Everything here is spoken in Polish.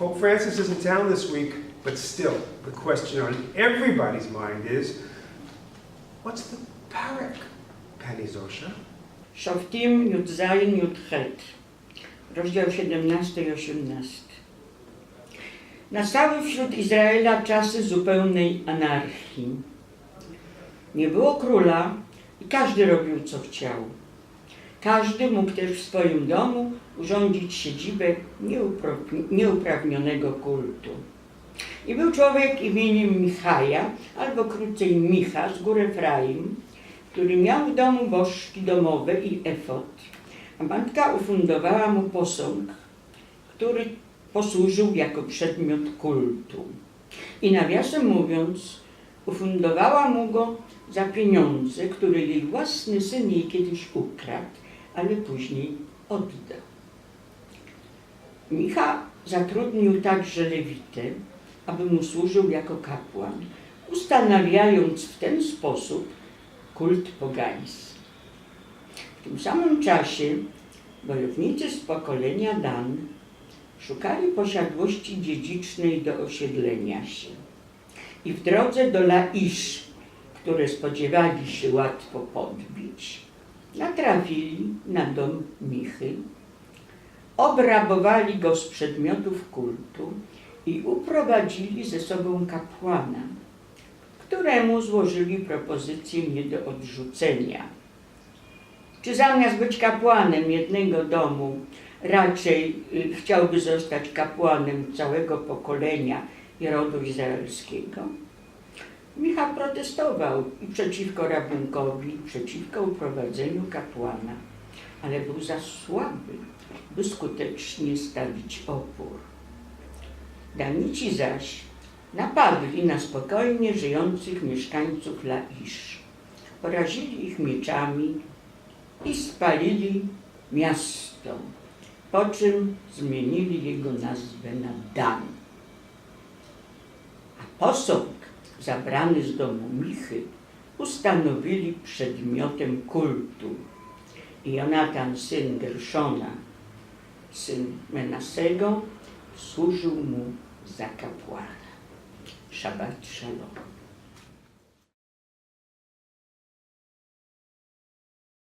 Pope Francis is in town this week, but still, the question on everybody's mind is, what's the parak, Penny Zosha? Shoftim Yud Zayin Yud Het, rozdział 17 i 18. Nastały wśród Izraela czasy zupełnej anarchii. Nie było króla i każdy robił co chciał. Każdy mógł też w swoim domu urządzić siedzibę nieuprawnionego kultu. I był człowiek imieniem Michaja, albo krócej Micha z gór Efraim, który miał w domu bożki domowe i efot, a matka ufundowała mu posąg, który posłużył jako przedmiot kultu. I nawiasem mówiąc, ufundowała mu go za pieniądze, które jej własny syn jej kiedyś ukradł, ale później oddał. Micha zatrudnił także Lewitę, aby mu służył jako kapłan, ustanawiając w ten sposób kult pogański. W tym samym czasie wojownicy z pokolenia Dan szukali posiadłości dziedzicznej do osiedlenia się. I w drodze do Laisz, które spodziewali się łatwo podbić, natrafili na dom Michy, obrabowali go z przedmiotów kultu i uprowadzili ze sobą kapłana, któremu złożyli propozycję nie do odrzucenia. Czy zamiast być kapłanem jednego domu, raczej y, chciałby zostać kapłanem całego pokolenia i rodu izraelskiego? Protestował i przeciwko rabunkowi, przeciwko uprowadzeniu kapłana, ale był za słaby, by skutecznie stawić opór. Danici zaś napadli na spokojnie żyjących mieszkańców Laisz. Porazili ich mieczami i spalili miasto, po czym zmienili jego nazwę na Dan. A posąg zabrany z domu Michy ustanowili przedmiotem kultu. Jonatan, syn Gerszona, syn Menasego, służył mu za kapłana. Szabat Shalom.